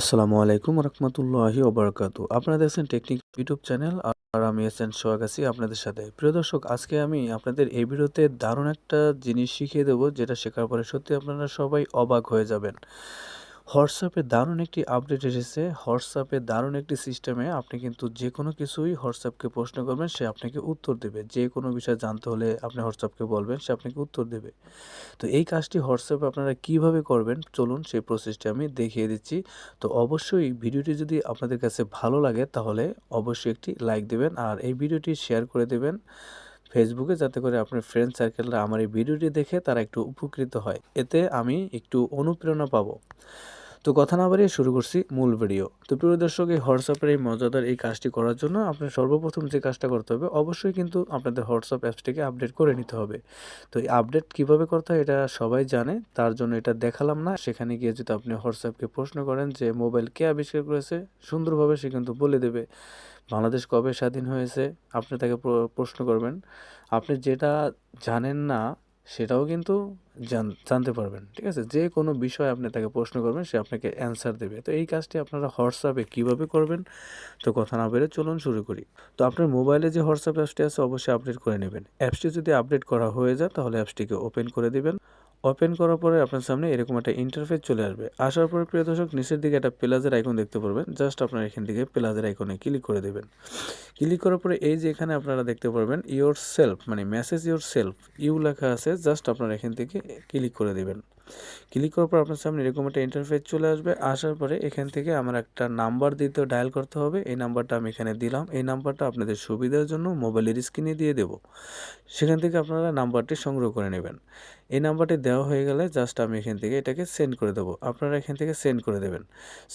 আসসালামু আলাইকুম রহমতুল্লাহি ওবরাকাতু। আপনাদের আছেন টেকনিক ইউটিউব চ্যানেল, আর আমি এসেন সোহাগ আছি আপনাদের সাথে। প্রিয় দর্শক, আজকে আমি আপনাদের এই ভিডিওতে দারুণ একটা জিনিস শিখিয়ে দেবো, যেটা শেখার পরে সত্যি আপনারা সবাই অবাক হয়ে যাবেন। হোয়াটসঅ্যাপে দারুণ একটি আপডেট এসেছে। হোয়াটসঅ্যাপে দারুণ একটি সিস্টেমে আপনি কিন্তু যে কোনো কিছুই হোয়াটসঅ্যাপকে প্রশ্ন করবেন, সে আপনাকে উত্তর দেবে। যে কোনো বিষয় জানতে হলে আপনি হোয়াটসঅ্যাপকে বলবেন, সে আপনাকে উত্তর দেবে। তো এই কাজটি হোয়াটসঅ্যাপে আপনারা কীভাবে করবেন, চলুন সেই প্রসেসটি আমি দেখিয়ে দিচ্ছি। তো অবশ্যই ভিডিওটি যদি আপনাদের কাছে ভালো লাগে, তাহলে অবশ্যই একটি লাইক দেবেন আর এই ভিডিওটি শেয়ার করে দেবেন ফেসবুকে, যাতে করে আপনার ফ্রেন্ড সার্কেলরা আমার এই ভিডিওটি দেখে তারা একটু উপকৃত হয়। এতে আমি একটু অনুপ্রেরণা পাবো। তো কথা না বাড়িয়ে শুরু করছি মূল ভিডিও তো প্রিয় দর্শক, এই হোয়াটসঅ্যাপের এই মজাদার এই কাজটি করার জন্য আপনার সর্বপ্রথম যে কাজটা করতে হবে, অবশ্যই কিন্তু আপনাদের হোয়াটসঅ্যাপ অ্যাপসটিকে আপডেট করে নিতে হবে। তো এই আপডেট কীভাবে করতে হয় এটা সবাই জানে, তার জন্য এটা দেখালাম না। সেখানে গিয়ে যদি আপনি হোয়াটসঅ্যাপকে প্রশ্ন করেন যে, মোবাইল কে আবিষ্কার করেছে? সুন্দরভাবে সে কিন্তু বলে দেবে। বাংলাদেশ কবে স্বাধীন হয়েছে? আপনি তাকে প্রশ্ন করবেন। আপনি যেটা জানেন না সেটাও কিন্তু জানতে পারবেন, ঠিক আছে? যে কোনো বিষয় আপনি তাকে প্রশ্ন করবেন, সে আপনাকে অ্যান্সার দেবে। তো এই কাজটি আপনারা হোয়াটসঅ্যাপে কীভাবে করবেন? তো কথা না বেড়ে চলুন শুরু করি। তো আপনার মোবাইলে যে হোয়াটসঅ্যাপ অ্যাপসটি আছে, অবশ্যই আপডেট করে নেবেন। অ্যাপসটি যদি আপডেট করা হয়ে যায়, তাহলে অ্যাপসটিকে ওপেন করে দিবেন। ওপেন করার পরে আপনার সামনে এরকম একটা ইন্টারফেস চলে আসবে। আসার পরে প্রিয় দর্শক, নিচের দিকে একটা প্লাজের আইকন দেখতে পারবেন। জাস্ট আপনার এখান থেকে প্লাজের আইকনে ক্লিক করে দেবেন। ক্লিক করার পরে এই যে এখানে আপনারা দেখতে পারবেন ইওর সেলফ মানে মেসেজ ইওর সেলফ ইউ লেখা আছে জাস্ট আপনারা এখান থেকে ক্লিক করে দেবেন। ক্লিক করার পর আপনার সামনে এরকম একটা ইন্টারফেস চলে আসবে। আসার পরে এখান থেকে আমার একটা নাম্বার দিতে ডায়াল করতে হবে। এই নাম্বারটা আমি এখানে দিলাম। এই নাম্বারটা আপনাদের সুবিধার জন্য মোবাইলের স্ক্রিনে দিয়ে দেব। সেখান থেকে আপনারা নাম্বারটি সংগ্রহ করে নেবেন। এই নাম্বারটি দেওয়া হয়ে গেলে জাস্ট আমি এখান থেকে এটাকে সেন্ড করে দেবো। আপনারা এখান থেকে সেন্ড করে দেবেন।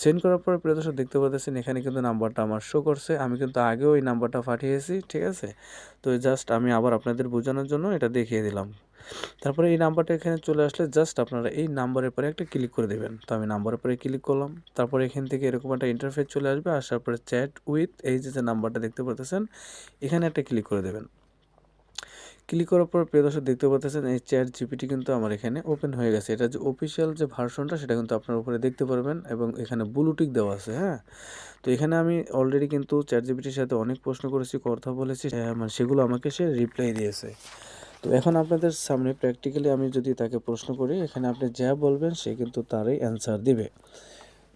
সেন্ড করার পরে প্রিয় দর্শক, দেখতে পাচ্ছেন এখানে কিন্তু নাম্বারটা আমার শো করছে। আমি কিন্তু আগেও এই নাম্বারটা পাঠিয়েছি, ঠিক আছে? তো জাস্ট আমি আবার আপনাদের বোঝানোর জন্য এটা দেখিয়ে দিলাম। তারপরে এই নাম্বারটা এখানে চলে আসলে জাস্ট আপনারা এই নাম্বারের পরে একটা ক্লিক করে দেবেন। তো আমি নাম্বারের পরে ক্লিক করলাম। তারপরে এখান থেকে এরকম একটা ইন্টারফেস চলে আসবে। আসার পরে চ্যাট উইথ এই যে যে নাম্বারটা দেখতে পাচ্ছেন এখানে একটা ক্লিক করে দেবেন। ক্লিক করার পর প্রিয় দর্শক দেখতে পাচ্ছেন এই চ্যাট জিপিটি কিন্তু আমার এখানে ওপেন হয়ে গেছে। এটা যে অফিসিয়াল যে ভার্সনটা, সেটা কিন্তু আপনার উপরে দেখতে পারবেন এবং এখানে ব্লুটিক দেওয়া আছে হ্যাঁ? তো এখানে আমি অলরেডি কিন্তু চ্যাট জিপিটির সাথে অনেক প্রশ্ন করেছি, কথা বলেছি মানে সেগুলো আমাকে সে রিপ্লাই দিয়েছে। তো এখন আপনাদের সামনে প্র্যাকটিক্যালি আমি যদি তাকে প্রশ্ন করি, এখানে আপনি যা বলবেন সে কিন্তু তারই অ্যান্সার দিবে।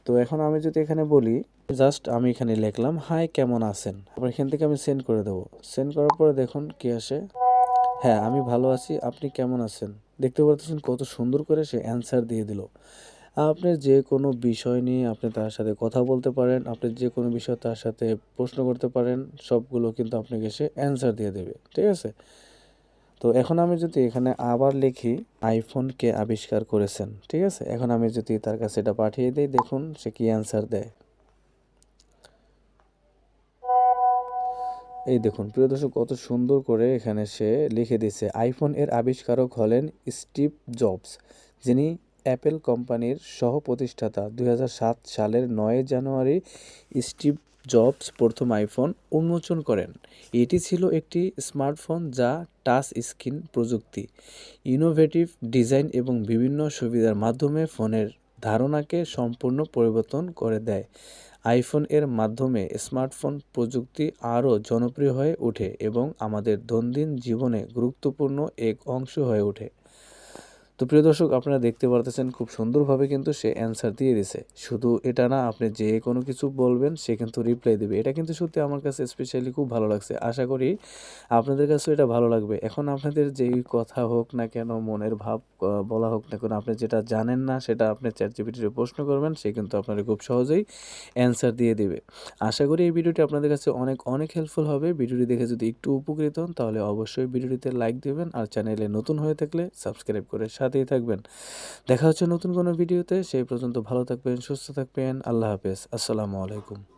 তো এখন আমি যদি এখানে বলি জাস্ট আমি এখানে লিখলাম হাই কেমন আছেন? আবার এখান থেকে আমি সেন্ড করে দেবো। সেন্ড করার পরে দেখুন কি আসে। হ্যাঁ আমি ভালো আছি, আপনি কেমন আছেন? দেখতে পাচ্ছেন কত সুন্দর করে সে অ্যান্সার দিয়ে দিল। আপনি যে কোনো বিষয় নিয়ে আপনি তার সাথে কথা বলতে পারেন, আপনি যে কোনো বিষয় তার সাথে প্রশ্ন করতে পারেন, সবগুলো কিন্তু আপনাকে সে অ্যান্সার দিয়ে দেবে। ঠিক আছে? তো এখন আমি যদি এখানে আবার লিখি আইফোন কে আবিষ্কার করেছেন, ঠিক আছে? এখন আমি যদি তার কাছে এটা পাঠিয়ে দিই, দেখুন সে কি অ্যান্সার দেয়। এই দেখুন, প্রিয় দর্শক, কত সুন্দর করে এখানে সে লিখে দিছে আইফোন এর আবিষ্কারক হলেন স্টিভ জবস, যিনি অ্যাপেল কোম্পানির সহ প্রতিষ্ঠাতা দু হাজার সাত সালের নয় জানুয়ারি স্টিভ জবস প্রথম আইফোন উন্মোচন করেন। এটি ছিল একটি স্মার্টফোন যা টাচ স্ক্রিন প্রযুক্তি, ইনোভেটিভ ডিজাইন এবং বিভিন্ন সুবিধার মাধ্যমে ফোনের ধারণাকে সম্পূর্ণ পরিবর্তন করে দেয়। আইফোন এর মাধ্যমে স্মার্টফোন প্রযুক্তি আরও জনপ্রিয় হয়ে ওঠে এবং আমাদের দৈনন্দিন জীবনে গুরুত্বপূর্ণ এক অংশ হয়ে ওঠে। তো প্রিয় দর্শক, আপনারা দেখতে পারতেছেন খুব সুন্দরভাবে কিন্তু সে অ্যান্সার দিয়ে দিছে। শুধু এটা না, আপনি যে কোনো কিছু বলবেন, সে কিন্তু রিপ্লাই দেবে। এটা কিন্তু সত্যি আমার কাছে স্পেশালি খুব ভালো লাগছে। আশা করি আপনাদের কাছেও এটা ভালো লাগবে। এখন আপনাদের যেই কথা হোক না কেন, মনের ভাব বলা হোক না কেন, আপনি যেটা জানেন না, সেটা আপনি চ্যাট জিপিটিতে প্রশ্ন করবেন, সে কিন্তু আপনার খুব সহজেই অ্যান্সার দিয়ে দেবে। আশা করি এই ভিডিওটি আপনাদের কাছে অনেক অনেক হেল্পফুল হবে। ভিডিওটি দেখে যদি একটু উপকৃত হন, তাহলে অবশ্যই ভিডিওটিতে লাইক দেবেন, আর চ্যানেলে নতুন হয়ে থাকলে সাবস্ক্রাইব করে সাথেই থাকবেন। দেখা হচ্ছে নতুন কোনো ভিডিওতে, সেই পর্যন্ত ভালো থাকবেন, সুস্থ থাকবেন, আল্লাহ হাফেজ। আসসালামু আলাইকুম।